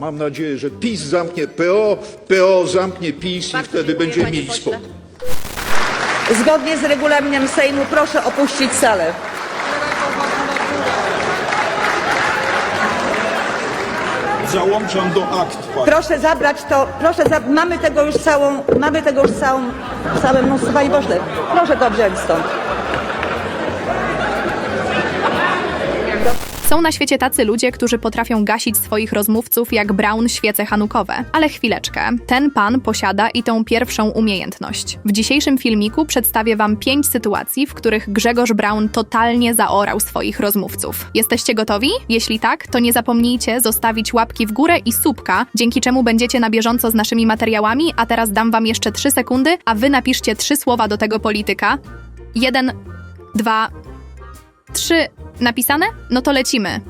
Mam nadzieję, że PiS zamknie PO, PO zamknie PiS i wtedy będziemy mieli spokój. Zgodnie z regulaminem Sejmu proszę opuścić salę. Załączam do akt, pani. Proszę zabrać to, proszę, za, mamy tego już całą, mamy tego już całą, całe mnóstwo, panie pośle, proszę to wziąć stąd. Są na świecie tacy ludzie, którzy potrafią gasić swoich rozmówców jak Brown świece hanukowe. Ale chwileczkę, ten pan posiada i tą pierwszą umiejętność. W dzisiejszym filmiku przedstawię wam pięć sytuacji, w których Grzegorz Brown totalnie zaorał swoich rozmówców. Jesteście gotowi? Jeśli tak, to nie zapomnijcie zostawić łapki w górę i subka, dzięki czemu będziecie na bieżąco z naszymi materiałami, a teraz dam wam jeszcze trzy sekundy, a wy napiszcie trzy słowa do tego polityka. Jeden, dwa, trzy. Napisane? No to lecimy.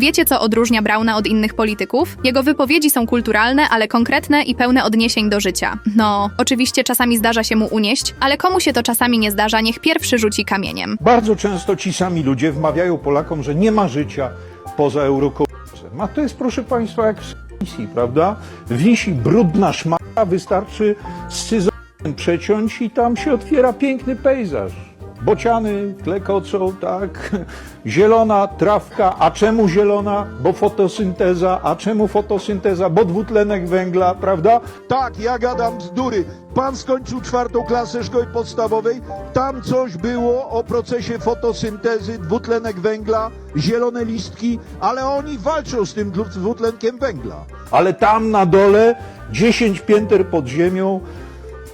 Wiecie, co odróżnia Brauna od innych polityków? Jego wypowiedzi są kulturalne, ale konkretne i pełne odniesień do życia. No, oczywiście czasami zdarza się mu unieść, ale komu się to czasami nie zdarza, niech pierwszy rzuci kamieniem. Bardzo często ci sami ludzie wmawiają Polakom, że nie ma życia poza eurokołowcem. A to jest, proszę Państwa, jak w misji, prawda? Wisi brudna szmata, wystarczy scyzorykiem przeciąć i tam się otwiera piękny pejzaż. Bociany klekocą, tak? Zielona trawka. A czemu zielona? Bo fotosynteza. A czemu fotosynteza? Bo dwutlenek węgla, prawda? Tak, ja gadam bzdury. Pan skończył czwartą klasę szkoły podstawowej. Tam coś było o procesie fotosyntezy, dwutlenek węgla, zielone listki, ale oni walczą z tym dwu- dwutlenkiem węgla. Ale tam na dole, 10 pięter pod ziemią,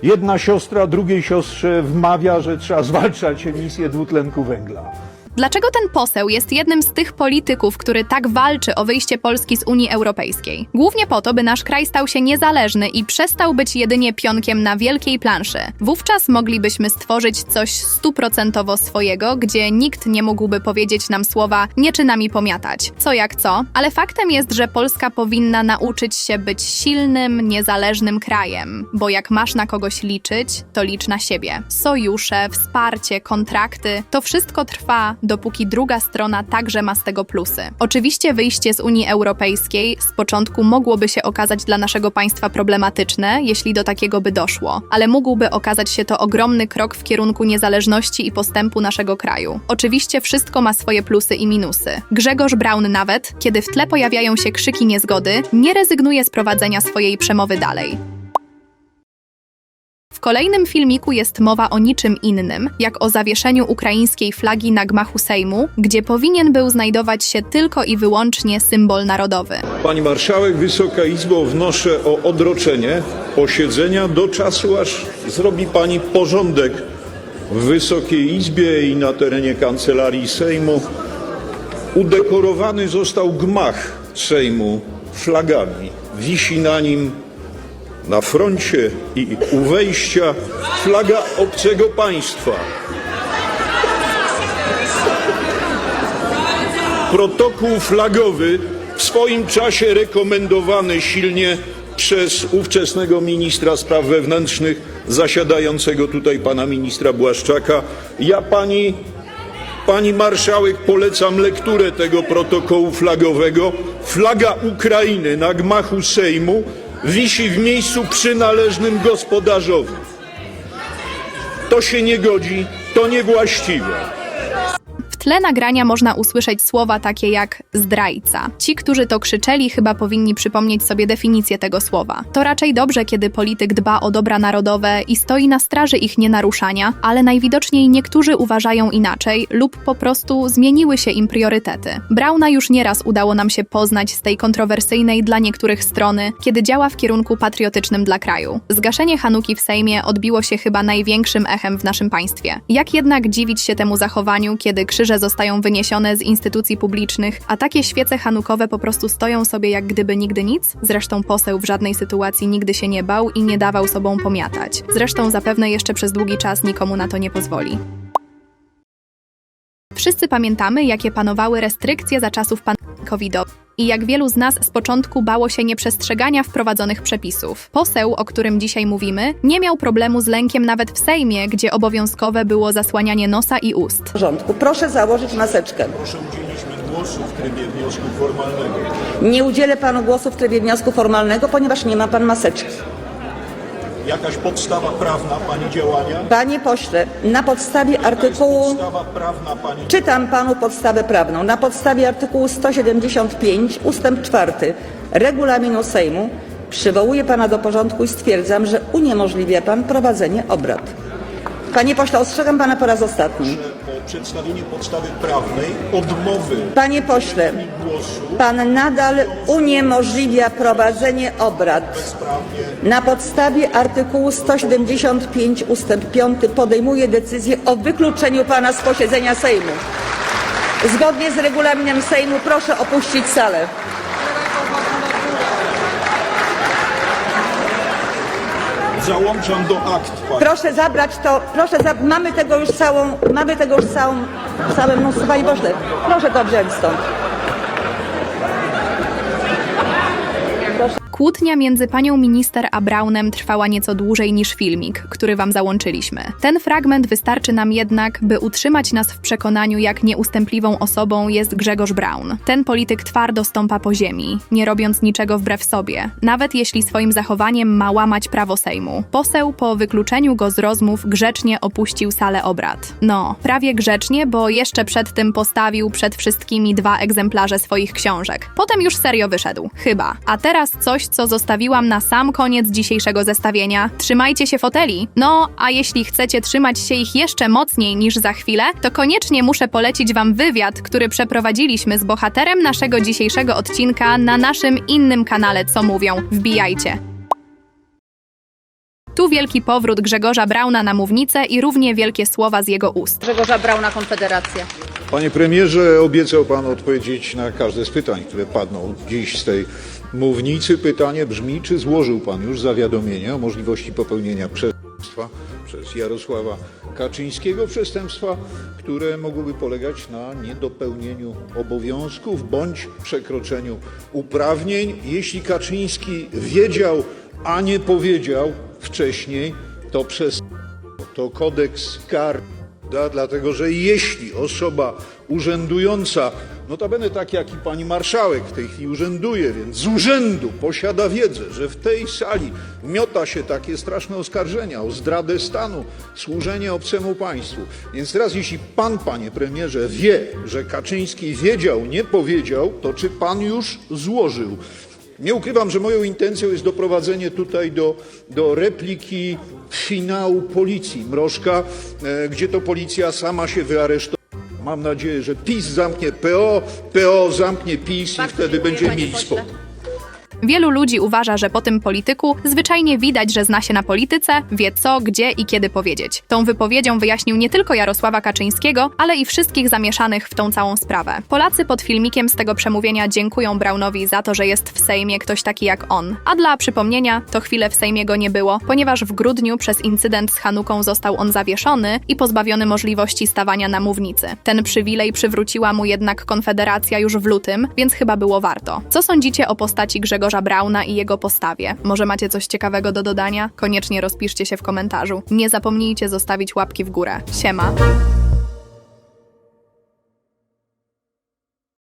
jedna siostra drugiej siostrze wmawia, że trzeba zwalczać emisję dwutlenku węgla. Dlaczego ten poseł jest jednym z tych polityków, który tak walczy o wyjście Polski z Unii Europejskiej? Głównie po to, by nasz kraj stał się niezależny i przestał być jedynie pionkiem na wielkiej planszy. Wówczas moglibyśmy stworzyć coś stuprocentowo swojego, gdzie nikt nie mógłby powiedzieć nam słowa nie czynami pomiatać. Co jak co, ale faktem jest, że Polska powinna nauczyć się być silnym, niezależnym krajem, bo jak masz na kogoś liczyć, to licz na siebie. Sojusze, wsparcie, kontrakty to wszystko trwa, dopóki druga strona także ma z tego plusy. Oczywiście wyjście z Unii Europejskiej z początku mogłoby się okazać dla naszego państwa problematyczne, jeśli do takiego by doszło, ale mógłby okazać się to ogromny krok w kierunku niezależności i postępu naszego kraju. Oczywiście wszystko ma swoje plusy i minusy. Grzegorz Braun nawet, kiedy w tle pojawiają się krzyki niezgody, nie rezygnuje z prowadzenia swojej przemowy dalej. Kolejnym filmiku jest mowa o niczym innym, jak o zawieszeniu ukraińskiej flagi na gmachu Sejmu, gdzie powinien był znajdować się tylko i wyłącznie symbol narodowy. Pani marszałek, Wysoka Izbo, wnoszę o odroczenie posiedzenia do czasu, aż zrobi pani porządek w Wysokiej Izbie i na terenie kancelarii Sejmu. Udekorowany został gmach Sejmu flagami. Wisi na nim na froncie i u wejścia flaga obcego państwa. Protokół flagowy w swoim czasie rekomendowany silnie przez ówczesnego ministra spraw wewnętrznych, zasiadającego tutaj pana ministra Błaszczaka. Ja pani, pani marszałek polecam lekturę tego protokołu flagowego. Flaga Ukrainy na gmachu Sejmu wisi w miejscu przynależnym gospodarzowi. To się nie godzi, to niewłaściwe. Tle nagrania można usłyszeć słowa takie jak zdrajca. Ci, którzy to krzyczeli, chyba powinni przypomnieć sobie definicję tego słowa. To raczej dobrze, kiedy polityk dba o dobra narodowe i stoi na straży ich nienaruszania, ale najwidoczniej niektórzy uważają inaczej lub po prostu zmieniły się im priorytety. Brauna już nieraz udało nam się poznać z tej kontrowersyjnej dla niektórych strony, kiedy działa w kierunku patriotycznym dla kraju. Zgaszenie Hanuki w Sejmie odbiło się chyba największym echem w naszym państwie. Jak jednak dziwić się temu zachowaniu, kiedy krzyże zostają wyniesione z instytucji publicznych, a takie świece hanukowe po prostu stoją sobie jak gdyby nigdy nic? Zresztą poseł w żadnej sytuacji nigdy się nie bał i nie dawał sobą pomiatać. Zresztą zapewne jeszcze przez długi czas nikomu na to nie pozwoli. Wszyscy pamiętamy, jakie panowały restrykcje za czasów pan covidowych. I jak wielu z nas z początku bało się nieprzestrzegania wprowadzonych przepisów. Poseł, o którym dzisiaj mówimy, nie miał problemu z lękiem nawet w Sejmie, gdzie obowiązkowe było zasłanianie nosa i ust. W porządku. Proszę założyć maseczkę. Proszę udzielić mi głosu w trybie wniosku formalnego. Nie udzielę panu głosu w trybie wniosku formalnego, ponieważ nie ma pan maseczki. Jakaś podstawa prawna pani działania? Panie pośle, na podstawie artykułu. Podstawa prawna pani Czytam panu podstawę prawną. Na podstawie artykułu 175 ustęp 4 regulaminu Sejmu przywołuję pana do porządku i stwierdzam, że uniemożliwia pan prowadzenie obrad. Panie pośle, ostrzegam pana po raz ostatni. Przedstawienie podstawy prawnej odmowy Panie pośle, pan nadal uniemożliwia prowadzenie obrad. Na podstawie artykułu 175 ustęp 5 podejmuję decyzję o wykluczeniu pana z posiedzenia Sejmu. Zgodnie z regulaminem Sejmu proszę opuścić salę. Załączam do akt. Proszę zabrać to, proszę, za, mamy tego już całą, mamy tego już całą, całe mnóstwo, panie pośle, proszę to wziąć stąd. Kłótnia między panią minister a Brownem trwała nieco dłużej niż filmik, który wam załączyliśmy. Ten fragment wystarczy nam jednak, by utrzymać nas w przekonaniu, jak nieustępliwą osobą jest Grzegorz Braun. Ten polityk twardo stąpa po ziemi, nie robiąc niczego wbrew sobie, nawet jeśli swoim zachowaniem ma łamać prawo Sejmu. Poseł po wykluczeniu go z rozmów grzecznie opuścił salę obrad. No, prawie grzecznie, bo jeszcze przed tym postawił przed wszystkimi dwa egzemplarze swoich książek. Potem już serio wyszedł. Chyba. A teraz coś, co zostawiłam na sam koniec dzisiejszego zestawienia. Trzymajcie się foteli. No, a jeśli chcecie trzymać się ich jeszcze mocniej niż za chwilę, to koniecznie muszę polecić wam wywiad, który przeprowadziliśmy z bohaterem naszego dzisiejszego odcinka na naszym innym kanale Co Mówią. Wbijajcie. Tu wielki powrót Grzegorza Brauna na mównicę i równie wielkie słowa z jego ust. Grzegorza Brauna, Konfederacja. Panie premierze, obiecał pan odpowiedzieć na każde z pytań, które padną dziś z tej mównicy. Pytanie brzmi, czy złożył pan już zawiadomienie o możliwości popełnienia przestępstwa przez Jarosława Kaczyńskiego, przestępstwa, które mogłyby polegać na niedopełnieniu obowiązków bądź przekroczeniu uprawnień. Jeśli Kaczyński wiedział, a nie powiedział wcześniej, to przez to kodeks kar Da, dlatego, że jeśli osoba urzędująca, notabene tak jak i pani marszałek w tej chwili urzęduje, więc z urzędu posiada wiedzę, że w tej sali miota się takie straszne oskarżenia o zdradę stanu, służenie obcemu państwu. Więc teraz, jeśli pan, panie premierze, wie, że Kaczyński wiedział, nie powiedział, to czy pan już złożył nie ukrywam, że moją intencją jest doprowadzenie tutaj do, do repliki finału policji Mrożka, e, gdzie to policja sama się wyaresztowała. Mam nadzieję, że PiS zamknie PO, PO zamknie PiS i wtedy będziemy mieli spokój. Wielu ludzi uważa, że po tym polityku zwyczajnie widać, że zna się na polityce, wie co, gdzie i kiedy powiedzieć. Tą wypowiedzią wyjaśnił nie tylko Jarosława Kaczyńskiego, ale i wszystkich zamieszanych w tą całą sprawę. Polacy pod filmikiem z tego przemówienia dziękują Braunowi za to, że jest w Sejmie ktoś taki jak on. A dla przypomnienia, to chwilę w Sejmie go nie było, ponieważ w grudniu przez incydent z Hanuką został on zawieszony i pozbawiony możliwości stawania na mównicy. Ten przywilej przywróciła mu jednak Konfederacja już w lutym, więc chyba było warto. Co sądzicie o postaci Grzegorza Brauna i jego postawie? Może macie coś ciekawego do dodania? Koniecznie rozpiszcie się w komentarzu. Nie zapomnijcie zostawić łapki w górę. Siema!